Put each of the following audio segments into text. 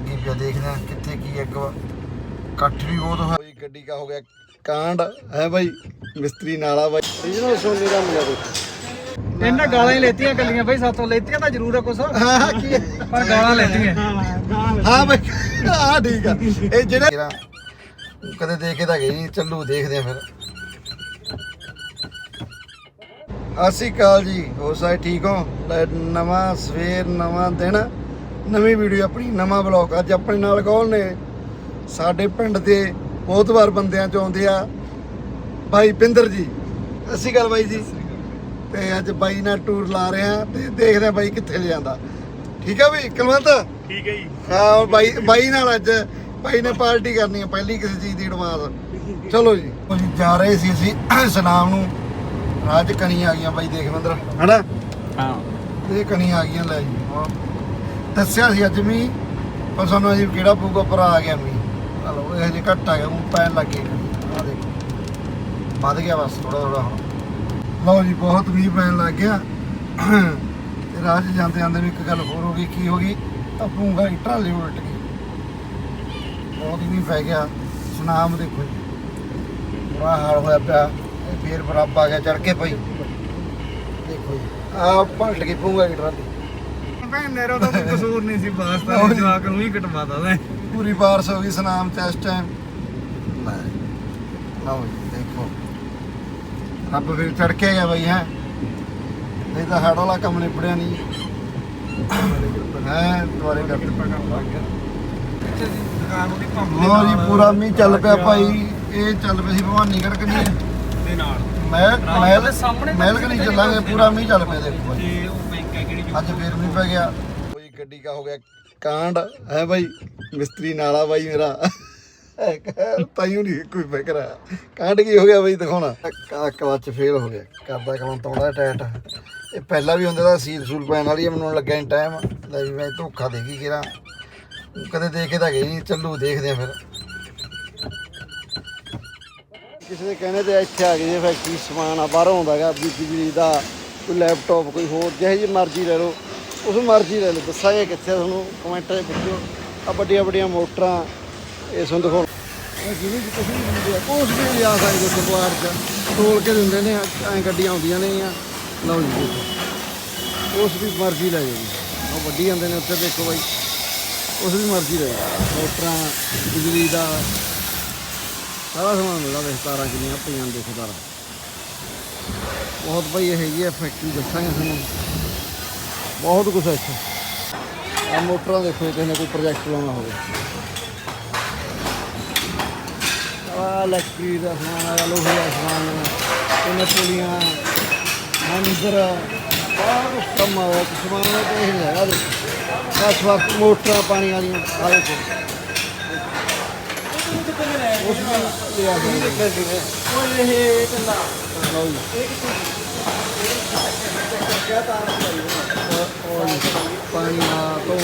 ਲੱਗੀ ਪਿਆ ਦੇਖਦੇ ਆ ਕਿੱਥੇ ਕੀ ਅੱਗ ਵਾ। ਇਕੱਠ ਵੀ ਬਹੁਤ ਹੋਇਆ। ਬਈ ਗੱਡੀ ਕਾ ਹੋ ਗਿਆ ਕਾਂਡ। ਹੈ ਬਾਈ? ਮਿਸਤਰੀ ਨਾਲਾ ਬਾਈ। ਰੀਜਨਲ ਸੋਨੇ ਦਾ ਮਿਲਿਆ ਦੇਖੋ ਇਹਨਾਂ ਗਾਲਾਂ ਹੀ ਲੈਤੀਆਂ ਕੱਲੀਆਂ ਬਈ ਸਾਤੋਂ ਲੈਤੀਆਂ ਤਾਂ ਜ਼ਰੂਰ ਆ ਕੁਛ। ਹਾਂ ਕੀ ਪਰ ਗਾਲਾਂ ਲੈਤੀਆਂ। ਹਾਂ ਬਈ ਹਾਂ ਠੀਕ ਆ। ਇਹ ਜਿਹੜਾ ਕਦੇ ਦੇਖੇ ਤਾਂ ਗਏ ਚੱਲੂ ਦੇਖਦੇ ਆ ਫਿਰ। ਅਸੀਂ ਕਾਲ ਜੀ। ਹੋ ਸਾਰੇ ਠੀਕ ਹੋ? ਨਵਾਂ ਸਵੇਰ ਨਵਾਂ ਦਿਨ। ਨਵੀਂ ਵੀਡੀਓ ਆਪਣੀ ਨਵਾਂ ਬਲੌਗ ਅੱਜ ਆਪਣੇ ਨਾਲ ਕੌਣ ਨੇ? ਸਾਡੇ ਪਿੰਡ ਦੇ ਬਹੁਤ ਵਾਰ ਬੰਦਿਆਂ ਚ ਆਉਂਦੇ ਆ ਭਾਈ ਪਿੰਦਰ ਜੀ। ਅਸੀਂ ਗੱਲ ਬਾਈ ਜੀ। ਤੇ ਅੱਜ ਬਾਈ ਨਾਲ ਟੂਰ ਲਾ ਰਹੇ ਆ ਤੇ ਦੇਖਦੇ ਆ ਬਾਈ ਕਿੱਥੇ ਲੈ ਜਾਂਦਾ ਠੀਕ ਆ ਬਈ ਕੁਲਵੰਤ? ਠੀਕ ਹੈ ਜੀ। ਹਾਂ ਬਾਈ ਬਾਈ ਨਾਲ ਅੱਜ ਬਾਈ ਨੇ ਪਾਰਟੀ ਕਰਨੀ ਹੈ ਪਹਿਲੀ ਕਿਸੇ ਚੀਜ਼ ਦੀ ਐਡਵਾਂਸ ਚਲੋ ਜੀ। ਅਸੀਂ ਜਾ ਰਹੇ ਸੀ ਅਸੀਂ ਸਨਾਮ ਨੂੰ। ਰਾਜ ਕਣੀ ਆ ਗਈਆਂ ਬਾਈ ਦੇਖ ਮੰਦਰ। ਹਨਾ? ਹਾਂ। ਇਹ ਕਣੀ ਆ ਗਈਆਂ ਲੈ ਜੀ। ਦੱਸਿਆ ਸੀ ਅੱਜ ਵੀ ਪਰ ਸਾਨੂੰ ਅਜੇ ਕਿਹੜਾ ਪਊਗਾ, ਪਰ ਆ ਗਿਆ ਮੀ ਹਲੋ, ਇਹ ਹਜੇ ਘੱਟ ਆ ਗਿਆ ਉਹ ਪੈਣ ਲੱਗੇ ਆ ਦੇਖੋ। ਵੱਧ ਗਿਆ ਬਸ ਥੋੜਾ ਥੋੜਾ ਹੁਣ। ਲਓ ਜੀ, ਬਹੁਤ ਮੀਂਹ ਪੈਣ ਲੱਗ ਗਿਆ। ਤੇ ਰਾਹ 'ਚ ਜਾਂਦੇ ਜਾਂਦੇ ਨੂੰ ਇੱਕ ਗੱਲ ਹੋਰ ਹੋ ਗਈ, ਕੀ ਹੋ ਗਈ? ਤਾਂ ਪੂੰਗਾ ਦੀ ਟਰਾਲੀ ਉਲਟ ਗਈ। ਬਹੁਤ ਮੀਂਹ ਪੈ ਗਿਆ। ਸੁਨਾਮ ਦੇਖੋ ਜੀ। ਬੁਰਾ ਹਾਲ ਹੋਇਆ ਪਿਆ। ਇਹ ਫੇਰ ਬਰਾਬ ਆ ਗਿਆ ਚੜ ਕੇ ਪਈ ਦੇਖੋ ਜੀ ਆ ਪਲਟ ਗਈ ਪੂੰਗਾ ਦੀ ਟਰਾਲੀ। ਭੈਣ ਨੇਰੋ ਦਾ ਕੋਈ ਕਸੂਰ ਨਹੀਂ ਸੀ ਬਾਸਤਾ ਜੀ। ਜਵਾਕ ਨੂੰ ਹੀ ਕਟਵਾਤਾ ਨੇ ਪੂਰੀ ਬਾਰਿਸ਼ ਹੋ ਗਈ ਸੁਨਾਮ ਤੇ ਇਸ ਟਾਈਮ ਲਓ ਜੀ ਦੇਖੋ। ਰੱਬ ਫਿਰ ਚੜ ਕੇ ਗਿਆ ਬਈ ਹੈ। ਨਹੀਂ ਤਾਂ ਸਾਡਾ ਵਾਲਾ ਕੰਮ ਨਿਬੜਿਆ ਨਹੀਂ। ਹੈ ਦੁਬਾਰੇ ਕਰ। ਦੁਕਾਨ ਉਹਦੀ ਪੰਪ ਲੋ ਜੀ ਪੂਰਾ ਮੀਂਹ ਚੱਲ ਪਿਆ ਭਾਈ। ਇਹ ਚੱਲ ਪਈ ਸੀ ਭਵਾਨੀਗੜ੍ਹ ਕਨੀ ਦੇ ਨਾਲ। ਮਹਿਲ ਮਹਿਲ ਸਾਹਮਣੇ ਮਹਿਲ ਕਨੀ ਚੱਲਾਂਗੇ? ਪੂਰਾ ਮੀਂਹ ਚੱਲ ਪਿਆ ਦੇਖੋ। ਭਾਈ ਤੇ ਉਹ ਅੱਜ ਫੇਰ ਮੀਂਹ ਪੈ ਗਿਆ। ਕੋਈ ਗੱਡੀ ਕਾ ਹੋ ਗਿਆ ਕਾਂਡ। ਹੈ ਭਾਈ ਮਿਸਤਰੀ ਨਾਲਾ ਬਾਈ ਮੇਰਾ। ਤਾਈਓ ਨਹੀਂ ਕੋਈ ਫਿਕਰ ਆ। ਕਾਂਡ ਕੀ ਹੋ ਗਿਆ ਬਾਈ ਦਿਖਾਉਣਾ। ਕਾ ਕਲਚ ਫੇਲ ਹੋ ਗਿਆ। ਕਰਦਾ ਕੰਮ ਤਾਉਂਦਾ ਟੈਟ। ਇਹ ਪਹਿਲਾਂ ਵੀ ਹੁੰਦਾ ਤਾਂ ਸੀਲ ਸੂਲ ਪੈਣ ਵਾਲੀ ਮੈਨੂੰ ਲੱਗਿਆ ਨਹੀਂ ਟਾਈਮ ਲੈ ਵੀ ਮੈਂ ਧੋਖਾ ਦੇ ਗਈ ਕਿਰਾ ਕਦੇ ਦੇਖੇ ਤਾਂ ਗਈ ਨਹੀਂ ਚੱਲੂ ਦੇਖਦੇ ਆ ਫਿਰ। ਕਿਸੇ ਦੇ ਕਹਿਣੇ ਤੇ ਇੱਥੇ ਆ ਗਈ ਫੈਕਟਰੀ ਸਮਾਨ ਆ ਬਾਹਰੋਂ ਆਉਂਦਾਗਾ ਬਿਜਲੀ ਦਾ। ਕੋਈ ਲੈਪਟਾਪ ਕੋਈ ਹੋਰ, ਜਿਹੇ ਜੀ ਮਰਜ਼ੀ ਲੈ ਲਓ। ਉਸ ਮਰਜ਼ੀ ਲੈ ਲਓ। ਦੱਸਾਂਗੇ ਕਿੱਥੇ ਤੁਹਾਨੂੰ ਕਮੈਂਟਾਂ 'ਚ ਪੁੱਛੋ ਆ ਵੱਡੀਆਂ ਵੱਡੀਆਂ ਮੋਟਰਾਂ, ਇਹ ਤੁਹਾਨੂੰ ਦਿਖਾਉਣ। ਜਿਵੇਂ ਕਿ ਤੁਸੀਂ ਦਿੰਦੇ ਆ, ਕੁਛ ਵੀ ਲਿਆ ਸਕਦੇ ਸਪਲਾਰ 'ਚ ਤੋਲ ਕੇ ਦਿੰਦੇ ਨੇ, ਐਂ ਗੱਡੀਆਂ ਆਉਂਦੀਆਂ ਨੇ ਆ ਲਓ ਜੀ ਉਸ ਵੀ ਮਰਜ਼ੀ ਲੈ ਜਾਓ ਜੀ। ਉਹ ਵੱਡੀ ਜਾਂਦੇ ਨੇ ਉੱਥੇ, ਦੇਖੋ ਬਾਈ। ਉਸ ਵੀ ਮਰਜ਼ੀ ਲੈ ਜਾਓ ਮੋਟਰਾਂ, ਬਿਜਲੀ ਦਾ। ਸਾਰਾ ਸਮਾਨ ਮਿਲਦਾ ਵੇਖ ਤਾਰਾਂ ਕਿੰਨੀਆਂ ਪਈਆਂ ਨੇ, ਦੇਖੋ ਤਾਰਾਂ। ਬਹੁਤ ਭਾਈ ਇਹ ਹੈਗੀ ਹੈ ਫੈਕਟਰੀ ਦੱਸਾਂਗੇ ਤੁਹਾਨੂੰ ਬਹੁਤ ਕੁਝ ਹੈ ਇੱਥੇ ਆ ਮੋਟਰਾਂ ਦੇਖੋ ਜੇ ਕਿਸੇ ਨੇ ਕੋਈ ਪ੍ਰੋਜੈਕਟ ਲਾਉਣਾ ਹੋਵੇ ਆ ਇਲੈਕਟ੍ਰੀ ਦਾ ਸਮਾਨ ਆ ਲੋਹੇ ਦਾ ਸਮਾਨ ਕਿੰਨੇ ਪੁਲੀਆਂ ਮੰਦਰ ਬਹੁਤ ਕੰਮ ਆ ਸਮਾਨ ਦਾ ਤੇ ਇਹ ਹੈਗਾ ਦੇਖੋ ਬਸ ਬਸ ਮੋਟਰਾਂ ਪਾਣੀ ਵਾਲੀਆਂ ਆ ਦੇਖੋ ਉਸ ਨੂੰ ਲਿਆ ਜਾਂਦੇ ਉਹ ਇਹ ਕੰਦਾ ਲਓ ਜੀ ਪਾਣੀ ਆ ਤੋਂ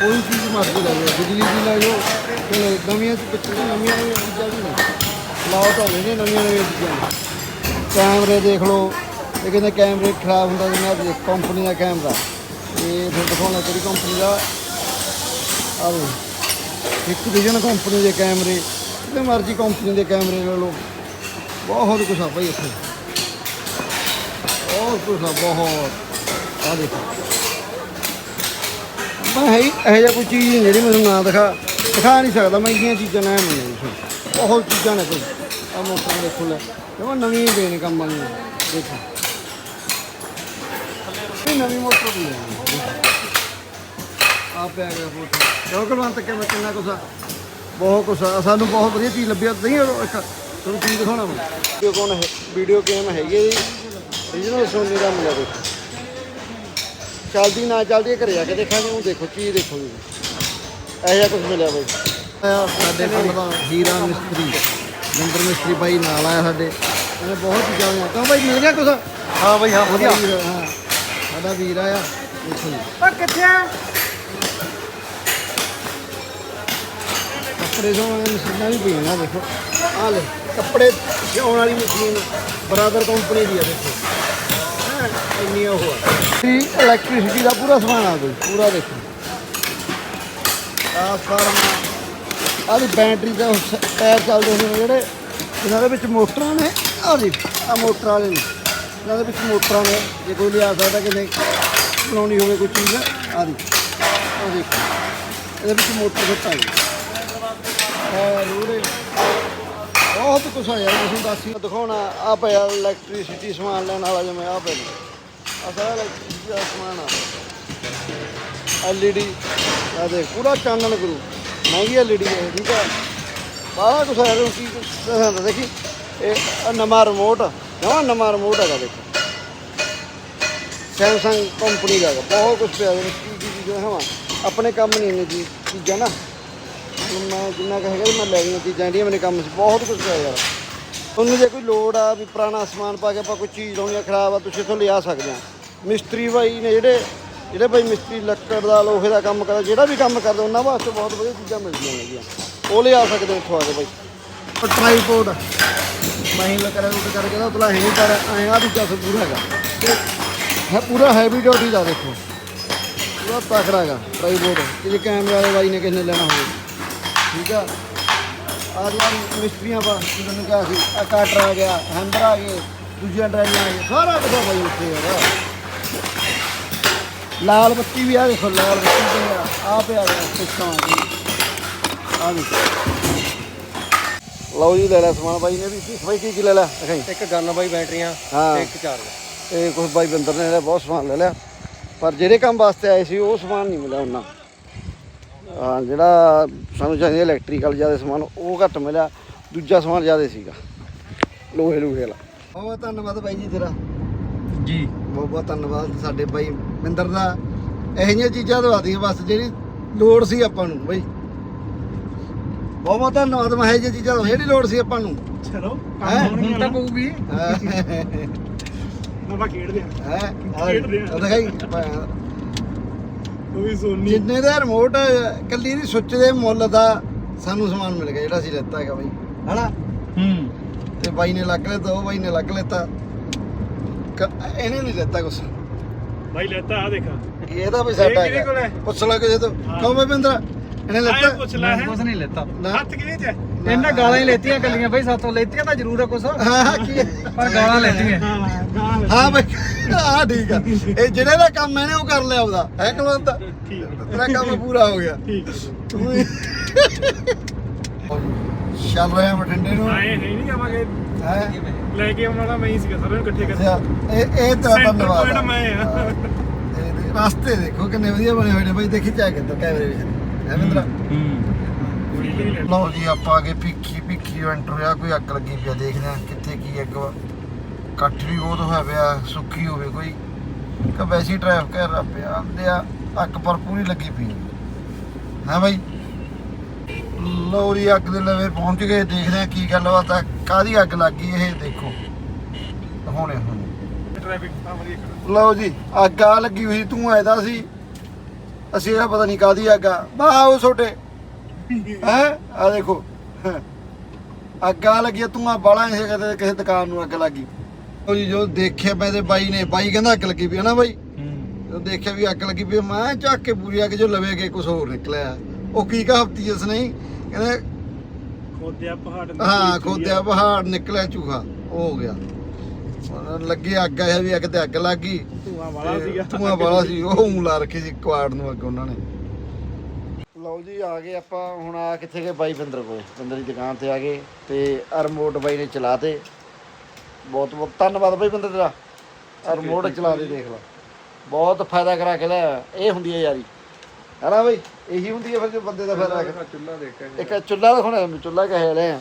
ਕੋਈ ਚੀਜ਼ ਮਰਜ਼ੀ ਲੈ ਲਓ ਬਿਜਲੀ ਦੀ ਲੈ ਲਓ ਚਲੋ ਨਵੀਆਂ ਚ ਪਿੱਛੇ ਨਵੀਆਂ ਨਵੀਆਂ ਚੀਜ਼ਾਂ ਵੀ ਨੇ ਲਾਓ ਹੋਵੇ ਨੇ ਨਵੀਆਂ ਨਵੀਆਂ ਚੀਜ਼ਾਂ ਕੈਮਰੇ ਦੇਖ ਲਓ। ਇਹ ਕਹਿੰਦੇ ਕੈਮਰੇ ਖਰਾਬ ਹੁੰਦਾ ਜਿਵੇਂ ਅੱਜ ਕੰਪਨੀ ਦਾ ਕੈਮਰਾ। ਇਹ ਫਿਰ ਦਿਖਾਉਣਾ ਕਿਹੜੀ ਕੰਪਨੀ ਦਾ? ਆਹ ਇੱਕ ਵਿਜਨ ਕੰਪਨੀ ਦੇ ਕੈਮਰੇ ਜਿਹੜੇ ਮਰਜ਼ੀ ਕੰਪਨੀ ਦੇ ਕੈਮਰੇ ਲੈ ਲਓ। ਬਹੁਤ ਕੁਛ ਆ ਭਾਈ ਇੱਥੇ। ਬਹੁਤ ਕੁਛ ਆ ਬਹੁਤ। ਆ ਦੇਖੋ। ਮੈਂ ਹੈ ਹੀ ਇਹੋ ਜਿਹਾ ਕੋਈ ਚੀਜ਼ ਨਹੀਂ ਜਿਹੜੀ ਮੈਨੂੰ ਨਾ ਦਿਖਾ ਦਿਖਾ ਨਹੀਂ ਸਕਦਾ। ਮੈਂ ਇੰਨੀਆਂ ਚੀਜ਼ਾਂ ਨਾ ਮੰਨਿਆ ਬਹੁਤ ਚੀਜ਼ਾਂ ਨੇ ਕੋਈ। ਆ ਮੋਟਰ ਦੇਖੋ ਲੈ। ਜਮਾ ਨਵੀਂ ਦੇਣ ਕੰਮ ਵਾਲੀਆਂ। ਦੇਖੋ। ਨਵੀਂ ਮੋਟਰ ਦੀ ਆ। ਪਿਆ ਗਿਆ ਫੋਟੋ ਕਿਉਂ ਕਲਵੰਤ ਕੇ ਮੈਂ ਕਿੰਨਾ ਕੁਛ ਆ। ਬਹੁਤ ਕੁਛ ਆ। ਸਾਨੂੰ ਬਹੁਤ ਵਧੀਆ ਚੀਜ਼ ਲੱਭਿਆ ਨਹੀਂ ਇੱਕ ਤੁਹਾਨੂੰ ਚੀਜ਼ ਦਿਖਾਉਣਾ ਮੈਂ? ਵੀਡੀਓ ਕੋਣ ਹੈ ਵੀਡੀਓ ਗੇਮ ਹੈਗੀ ਹੈ ਜੀ। ਰੀਜਨਲ ਸੋਨੀ ਦਾ ਮਿਲਿਆ ਦੇਖੋ ਚੱਲਦੀ ਨਾ ਚੱਲਦੀ ਘਰੇ ਜਾ ਕੇ ਦੇਖਾਂਗੇ ਉਹ ਦੇਖੋ ਚੀਜ਼ ਦੇਖੋ ਜੀ ਇਹੋ ਜਿਹਾ ਕੁਝ ਮਿਲਿਆ ਬਾਈ ਆਇਆ ਸਾਡੇ ਪਿੰਡ ਦਾ ਹੀਰਾ ਮਿਸਤਰੀ ਜੰਦਰ ਮਿਸਤਰੀ ਬਾਈ ਨਾਲ ਆਇਆ ਸਾਡੇ। ਇਹਨੇ ਬਹੁਤ ਚੀਜ਼ਾਂ ਆਈਆਂ ਕਿਉਂ ਬਾਈ ਮਿਲ ਗਿਆ ਕੁਛ? ਹਾਂ ਬਈ ਹਾਂ ਵਧੀਆ। ਹਾਂ। ਸਾਡਾ ਵੀਰ ਆਇਆ। ਦੇਖੋ ਜੀ। ਕਿੱਥੇ ਆ? ਕੱਪੜੇ ਵਾਲੀਆਂ ਮਸ਼ੀਨਾਂ ਵੀ ਪਈਆਂ ਨੇ ਦੇਖੋ। ਆਹ ਲੈ ਕੱਪੜੇ ਸਿਉਣ ਵਾਲੀ ਮਸ਼ੀਨ ਬਰਾਦਰ ਕੰਪਨੀ ਦੀ ਆ ਦੇਖੋ। ਹੈਂ, ਇੰਨੀ ਉਹ ਆ। ਇਲੈਕਟ੍ਰਿਸਿਟੀ ਦਾ ਪੂਰਾ ਸਮਾਨ ਆ ਕੋਈ ਪੂਰਾ ਦੇਖੋ। ਟ੍ਰਾਂਸਫਾਰਮਰ ਆਹ ਦੀ ਬੈਟਰੀ ਉਸ ਟਾਇਰ ਚੱਲਦੇ ਨੇ ਜਿਹੜੇ ਇਹਨਾਂ ਦੇ ਵਿੱਚ ਮੋਟਰਾਂ ਨੇ। ਆਹ ਜੀ ਆ ਮੋਟਰ ਵਾਲੇ ਨੇ। ਇਹਨਾਂ ਦੇ ਵਿੱਚ ਮੋਟਰਾਂ ਨੇ ਜੇ ਕੋਈ ਲਿਆ ਸਕਦਾ ਕਿ ਨਹੀਂ ਬਣਾਉਣੀ ਹੋਵੇ ਕੋਈ ਚੀਜ਼ ਆਹ ਦੀ ਆਹ ਦੇਖੋ। ਇਹਦੇ ਵਿੱਚ ਮੋਟਰ ਫਿੱਟ ਆ ਗਈ ਹੈ ਰੂੜੇ ਬਹੁਤ ਕੁਛ ਆ ਯਾਰ, ਤੁਸੀਂ ਦੱਸੀ ਦਿਖਾਉਣਾ ਆ ਪਿਆ ਇਲੈਕਟ੍ਰਿਸਿਟੀ ਸਮਾਨ ਲੈਣ ਵਾਲਾ ਜਿਵੇਂ ਆ ਪਿਆ। ਆ ਸਾਰਾ ਇਲੈਕਟ੍ਰਿਸਿਟੀ ਦਾ ਸਮਾਨ ਆ। ਐਲਈਡੀ ਆ ਦੇਖ, ਪੂਰਾ ਚਾਨਣ ਕਰੂ ਮਹਿੰਗੀ ਐਲਈਡੀ ਹੈ ਠੀਕ ਆ। ਬਾਹਲਾ ਕੁਛ ਹੈ ਕੀ ਦੱਸਾਂ ਦੇਖੀ। ਇਹ ਨਵਾਂ ਰਿਮੋਟ ਨਵਾਂ ਨਵਾਂ ਰਿਮੋਟ ਹੈਗਾ, ਦੇਖੋ। ਸੈਮਸੰਗ ਕੰਪਨੀ ਦਾ ਬਹੁਤ ਕੁਛ ਪਿਆ ਇਹਦੇ ਕੀ ਕੀ ਚੀਜ਼ਾਂ ਹਵਾ ਆਪਣੇ ਕੰਮ ਨਹੀਂ ਇੰਨੀ ਚੀਜ਼ ਚੀਜ਼ਾਂ ਨਾ। ਹੁਣ ਮੈਂ ਜਿੰਨਾ ਕੁ ਹੈਗਾ ਸੀ ਮੈਂ ਲੈ ਗਈਆਂ ਚੀਜ਼ਾਂ ਜਿਹੜੀਆਂ ਮੇਰੇ ਕੰਮ ਸੀ ਬਹੁਤ ਕੁਝ ਪਿਆ ਯਾਰ। ਤੁਹਾਨੂੰ ਜੇ ਕੋਈ ਲੋੜ ਆ ਵੀ ਪੁਰਾਣਾ ਸਮਾਨ ਪਾ ਕੇ ਆਪਾਂ ਕੋਈ ਚੀਜ਼ ਲਾਉਣੀ ਆ, ਖਰਾਬ ਆ, ਤੁਸੀਂ ਇੱਥੋਂ ਲਿਆ ਸਕਦੇ ਆ। ਮਿਸਤਰੀ ਬਾਈ ਨੇ ਜਿਹੜੇ ਜਿਹੜੇ ਬਾਈ ਮਿਸਤਰੀ ਲੱਕੜ ਦਾ, ਲੋਹੇ ਦਾ ਕੰਮ ਕਰਦਾ, ਜਿਹੜਾ ਵੀ ਕੰਮ ਕਰਦਾ, ਉਹਨਾਂ ਵਾਸਤੇ ਬਹੁਤ ਵਧੀਆ ਚੀਜ਼ਾਂ ਮਿਲਦੀਆਂ ਹੈਗੀਆਂ ਉਹ ਲਿਆ ਸਕਦੇ ਇੱਥੋਂ ਆ ਕੇ ਬਾਈ। ਟ੍ਰਾਈਪੋਡ ਮੈਂ ਲੱਕੜ ਰੂਟ ਕਰਕੇ ਨਾ ਉਤਲਾ ਹੈ ਨਹੀਂ, ਪਰ ਐਂ ਆ ਵੀ ਜਸ ਪੂਰਾ ਹੈਗਾ। ਤੇ ਹੈ ਪੂਰਾ ਹੈਵੀ ਡਿਊਟੀ ਦਾ ਦੇਖੋ। ਪੂਰਾ ਤਕੜਾ ਹੈਗਾ ਟ੍ਰਾਈਪੋਡ ਕਿ ਜੇ ਕੈਮਰੇ ਵਾਲੇ ਬਾਈ ਨੇ ਕਿਸੇ ਨੇ ਲੈਣਾ ਹੋਵੇ। ਠੀਕ ਆ? ਆ ਜਿਹੜਾ ਮਿਸਤਰੀਆਂ ਪਾ ਜਿਹਨੂੰ ਕਿਹਾ ਸੀ ਆ ਕਟਰ ਆ ਗਿਆ ਹੈਂਡਰ ਆ ਗਏ ਦੂਜੀਆਂ ਡਰਾਈਆਂ ਆ ਗਈਆਂ ਸਾਰਾ ਕੁਝ ਆ ਬਾਈ ਉੱਥੇ ਹੈਗਾ ਲਾਲ ਬੱਤੀ ਵੀ ਆ ਦੇਖੋ ਲਾਲ ਬੱਤੀ ਪਿਆ ਆ ਪਿਆ ਗਿਆ ਸਿਸਟਮ ਆ ਆ ਦੇਖੋ। ਲਓ ਜੀ ਲੈ ਲੈ ਸਮਾਨ ਬਾਈ ਨੇ ਵੀ। ਬਾਈ ਕੀ ਕੀ ਲੈ ਲਿਆ? ਦਿਖਾਈ। ਇੱਕ ਗਨ ਬਾਈ ਬੈਟਰੀਆਂ ਹਾਂ। ਤੇ ਇੱਕ ਚਾਰਜਰ। ਇਹ ਕੁਝ ਬਾਈ ਬਿੰਦਰ ਨੇ ਬਹੁਤ ਸਮਾਨ ਲੈ ਲਿਆ। ਪਰ ਜਿਹੜੇ ਕੰਮ ਵਾਸਤੇ ਆਏ ਸੀ ਉਹ ਸਮਾਨ ਨਹੀਂ ਮਿਲਿਆ ਉਹਨਾਂ। ਜਿਹੜਾ ਸਾਨੂੰ ਚਾਹੀਦਾ ਇਲੈਕਟ੍ਰੀਕਲ ਜ਼ਿਆਦਾ ਸਮਾਨ ਉਹ ਘੱਟ ਮਿਲਿਆ ਦੂਜਾ ਸਮਾਨ ਜ਼ਿਆਦਾ ਸੀਗਾ। ਲੋਹੇ ਲੋਹੇ ਵਾਲਾ। ਬਹੁਤ ਧੰਨਵਾਦ ਬਾਈ ਜੀ ਤੇਰਾ। ਜੀ। ਬਹੁਤ ਬਹੁਤ ਧੰਨਵਾਦ ਸਾਡੇ ਬਾਈ ਮਿੰਦਰ ਦਾ। ਇਹੋ ਜਿਹੀਆਂ ਚੀਜ਼ਾਂ ਦਵਾਤੀਆਂ ਬਸ ਜਿਹੜੀ ਲੋੜ ਸੀ ਆਪਾਂ ਨੂੰ ਬਾਈ। ਬਹੁਤ ਬਹੁਤ ਧੰਨਵਾਦ ਮੈਂ ਇਹੋ ਜਿਹੀਆਂ ਚੀਜ਼ਾਂ ਜਿਹੜੀ ਲੋੜ ਸੀ ਆਪਾਂ ਨੂੰ। ਚਲੋ ਹੈਂ? ਹੁਣ ਤਾਂ ਪਊਗੀ। ਹੈ? ਆਪਾਂ ਖੇਡਦੇ ਆ ਖੇਡਦੇ ਆ। ਆ ਦਿਖਾਈ। ਉਹ ਵੀ ਸੋਨੀ। ਜਿੰਨੇ ਦਾ ਰਿਮੋਟ ਕੱਲੀ ਦੀ ਸੁੱਚ ਦੇ ਮੁੱਲ ਦਾ ਸਾਨੂੰ ਸਮਾਨ ਮਿਲ ਗਿਆ ਜਿਹੜਾ ਅਸੀਂ ਲੈਤਾ ਹੈਗਾ ਬਾਈ ਹਨਾ? ਹੂੰ। ਤੇ ਬਾਈ ਨੇ ਲੱਗ ਲਿਆ ਉਹ ਬਾਈ ਨੇ ਲੱਗ ਲੈਤਾ। ਇਹਨੇ ਨਹੀਂ ਲੈਤਾ ਕੁਛ। ਬਾਈ ਲੈਤਾ ਆ ਦੇਖਾ। ਇਹਦਾ ਵੀ ਸਾਡਾ ਕਿਹਦੇ ਕੋਲ ਹੈਗਾ। ਹੈ? ਪੁੱਛ ਲੈ ਕਿਸੇ ਤੋਂ। ਕਹੋ ਬਈ ਬਿੰਦਰ ਇਹਨੇ ਲੈਤਾ? ਪੁੱਛ ਲੈ ਹੈ। ਕੁਛ ਨਹੀਂ ਲੈਤਾ। ਹੱਥ ਕਿਹਦੇ ਚ ਇਹਨਾਂ ਗਾਲਾਂ ਹੀ ਲੈਤੀਆਂ ਕੱਲੀਆਂ ਬਈ ਸਾਤੋਂ ਲੈਤੀਆਂ ਤਾਂ ਜ਼ਰੂਰ ਆ ਕੁਛ। ਹਾਂ ਕੀ? ਪਰ ਗਾਲਾਂ ਲੈਤੀਆਂ। ਹਾਂ ਬਈ ਹਾਂ ਠੀਕ ਆ। ਇਹ ਜਿਹੜੇ ਦਾ ਕੰਮ ਇਹਨੇ ਉਹ ਕਰ ਲਿਆ ਉਹਦਾ ਹੈ ਕਲਵੰਤ? ਤੇਰਾ ਕੰਮ ਪੂਰਾ ਹੋ ਗਿਆ। ਠੀਕ ਹੈ। ਤੂੰ ਵੀ ਚੱਲ ਰਿਹਾ ਬਠਿੰਡੇ ਨੂੰ। ਆਏ ਹੈ ਨਹੀਂ ਆਵਾਂਗੇ। ਹੈ? ਲੈ ਕੇ ਆਉਣਾ ਤਾਂ ਮੈਂ ਹੀ ਸੀਗਾ ਸਾਰਿਆਂ ਨੂੰ ਇਕੱਠੇ ਕਰਕੇ। ਇਹ ਇਹ Center ਧੰਨਵਾਦ ਆ। ਮੈਂ ਆ। ਤੇ ਰਸਤੇ ਦੇਖੋ ਕਿੰਨੇ ਵਧੀਆ ਬਣੇ ਹੋਏ ਨੇ। ਬਾਈ ਦੇਖੀ ਚਾਹ ਕਿੱਧਰ ਕੈਮਰੇ ਵਿੱਚ। ਹੈ ਮਿੰਦਰਾ? ਲਓ ਜੀ ਆਪਾਂ ਅੱਗੇ ਭਿੱਖੀ ਭਿੱਖੀ ਐਂਟਰ ਹੋਇਆ ਕੋਈ ਅੱਗ ਲੱਗੀ ਪਿਆ ਦੇਖਦੇ ਆ ਕਿੱਥੇ ਕੀ ਅੱਗ ਵਾ ਵੀ ਬਹੁਤ ਹੋਇਆ ਪਿਆ, ਸੁੱਕੀ ਹੋਵੇ ਕੋਈ। ਕਿ ਵੈਸੀ ਟ੍ਰੈਫਿਕ ਹੈ ਪਿਆ, ਆਂਦੇ ਆ, ਅੱਗ ਪਰ ਪੂਰੀ ਲੱਗੀ ਪਈ ਹੈ ਬਾਈ? ਲਓ ਜੀ, ਅੱਗ ਦੇ ਲਵੇ ਪਹੁੰਚ ਗਏ, ਦੇਖਦੇ ਆ ਕੀ ਗੱਲਬਾਤ ਆ ਕਾਦੀ ਅੱਗ ਲੱਗੀ ਇਹ ਦੇਖੋ। ਹੁਣੇ ਹੁਣੇ ਟ੍ਰੈਫਿਕ ਆ ਵਧੀਆ ਲਓ ਜੀ, ਅੱਗ ਆ ਲੱਗੀ ਹੋਈ, ਤੂੰ ਐਦਾ ਸੀ। ਅਸੀਂ ਇਹ ਪਤਾ ਨਹੀਂ ਕਾਦੀ ਅੱਗ ਆ। ਬਾ ਉਹ ਛੋਟੇ। ਹੈ? ਆ ਦੇਖੋ। ਅੱਗ ਆ ਲੱਗੀ ਤੂੰ ਆ ਬਾਲਾ ਕਿਸੇ ਦੁਕਾਨ ਨੂੰ ਅੱਗ ਲੱਗੀ। ਉਹ ਜੀ ਜੋ ਦੇਖਿਆ ਮੈਂ ਤੇ ਬਾਈ ਨੇ ਬਾਈ ਕਹਿੰਦਾ ਅੱਗ ਲੱਗੀ ਪਈ ਹੈ ਨਾ ਬਾਈ। ਜਦੋਂ ਦੇਖਿਆ ਵੀ ਅੱਗ ਲੱਗੀ ਪਈ ਮੈਂ ਚੱਕ ਕੇ ਪੂਰੀ ਅੱਗ ਜੋ ਲਵੇ ਕੇ ਕੁਝ ਹੋਰ ਨਿਕਲਿਆ। ਉਹ ਕੀ ਕਹਾਵਤੀ ਜਿਸ ਨਹੀਂ ਕਹਿੰਦੇ ਖੋਦਿਆ ਪਹਾੜ ਨੂੰ ਹਾਂ ਖੋਦਿਆ ਪਹਾੜ ਨਿਕਲਿਆ ਚੂਹਾ ਉਹ ਹੋ ਗਿਆ। ਹੁਣ ਲੱਗੇ ਅੱਗ ਆਇਆ ਵੀ ਅੱਗ ਤੇ ਅੱਗ ਲੱਗ ਗਈ। ਧੂਆਂ ਵਾਲਾ ਤੇ ਸੀਗਾ। ਧੂਆਂ ਵਾਲਾ ਸੀ ਉਹ ਊਂ ਲਾ ਰੱਖੀ ਸੀ ਕੁਆੜ ਨੂੰ ਅੱਗ ਉਹਨਾਂ ਨੇ। ਲਓ ਜੀ ਆ ਗਏ ਆਪਾਂ ਹੁਣ ਆ ਕਿੱਥੇ ਗਏ? ਬਾਈ ਬਿੰਦਰ ਕੋਲ ਬਿੰਦਰ ਦੀ ਦੁਕਾਨ ਤੇ ਆ ਗਏ ਤੇ ਆਹ ਰਿਮੋਟ ਬਾਈ ਨੇ ਚਲਾ ਤੇ। ਬਹੁਤ ਬਹੁਤ ਧੰਨਵਾਦ ਬਾਈ ਬਿੰਦਰ ਤੇਰਾ। ਆਹ ਰਿਮੋਟ ਚਲਾ ਦੇ ਦੇਖ ਲਾ। ਬਹੁਤ ਫਾਇਦਾ ਕਰਾ ਕੇ ਲਿਆ ਇਹ ਹੁੰਦੀ ਹੈ ਯਾਰੀ। ਹੈ ਨਾ ਬਾਈ? ਇਹੀ ਹੁੰਦੀ ਹੈ ਫਿਰ ਜੋ ਬੰਦੇ ਦਾ ਫਾਇਦਾ ਹੈ ਚੁੱਲਾ ਦੇਖਿਆ ਇੱਕ ਚੁੱਲ੍ਹਾ ਦਿਖਾਉਣਾ ਚੁੱਲ੍ਹਾ ਕਹੇ ਲੈ ਆ।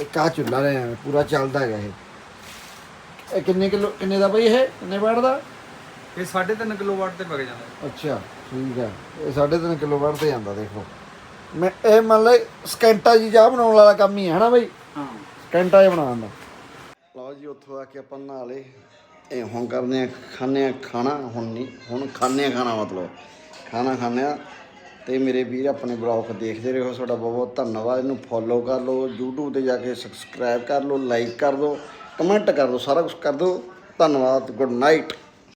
ਇੱਕ ਆ ਚੁੱਲ੍ਹਾ ਲੈ ਆ ਪੂਰਾ ਚੱਲਦਾ ਹੈਗਾ ਇਹ। ਇਹ ਕਿੰਨੇ ਕਿਲੋ ਕਿੰਨੇ ਦਾ ਬਈ ਇਹ? ਕਿੰਨੇ ਵਾਟ ਦਾ? ਇਹ 3.5 ਕਿਲੋਵਾਟ ਤੇ ਵਗ ਜਾਂਦਾ। ਅੱਛਾ ਠੀਕ ਹੈ। ਇਹ 3.5 ਕਿਲੋ ਵਾਟ ਤੇ ਜਾਂਦਾ ਦੇਖੋ। ਮੈਂ ਇਹ ਮੰਨ ਲੈ ਸਕੈਂਟਾ ਜੀ ਚਾਹ ਬਣਾਉਣ ਵਾਲਾ ਕੰਮ ਹੀ ਹੈ ਹਨਾ ਬਈ? ਹਾਂ। ਘੰਟਾ ਹੀ ਬਣਾਉਣ ਦਾ ਲਓ ਜੀ, ਉੱਥੋਂ ਆ ਕੇ ਆਪਾਂ ਨਹਾ ਲਏ। ਇਹ ਹੁਣ ਕਰਦੇ ਆ ਖਾਣੇ ਆ ਖਾਣਾ, ਹੁਣ ਨਹੀਂ, ਹੁਣ ਖਾਣੇ ਆ ਖਾਣਾ ਮਤਲਬ। ਖਾਣਾ ਖਾਣੇ ਆ ਤੇ ਮੇਰੇ ਵੀਰ ਆਪਣੇ ਬਲੌਗ ਦੇਖਦੇ ਰਹੋ, ਤੁਹਾਡਾ ਬਹੁਤ ਬਹੁਤ ਧੰਨਵਾਦ। ਇਹਨੂੰ ਫੋਲੋ ਕਰ ਲਓ, YouTube ਤੇ ਜਾ ਕੇ ਸਬਸਕ੍ਰਾਈਬ ਕਰ ਲਓ ਲਾਈਕ ਕਰ ਦਿਓ ਕਮੈਂਟ ਕਰ ਦਿਓ, ਸਾਰਾ ਕੁਝ ਕਰ ਦਿਓ। ਧੰਨਵਾਦ ਗੁੱਡ ਨਾਈਟ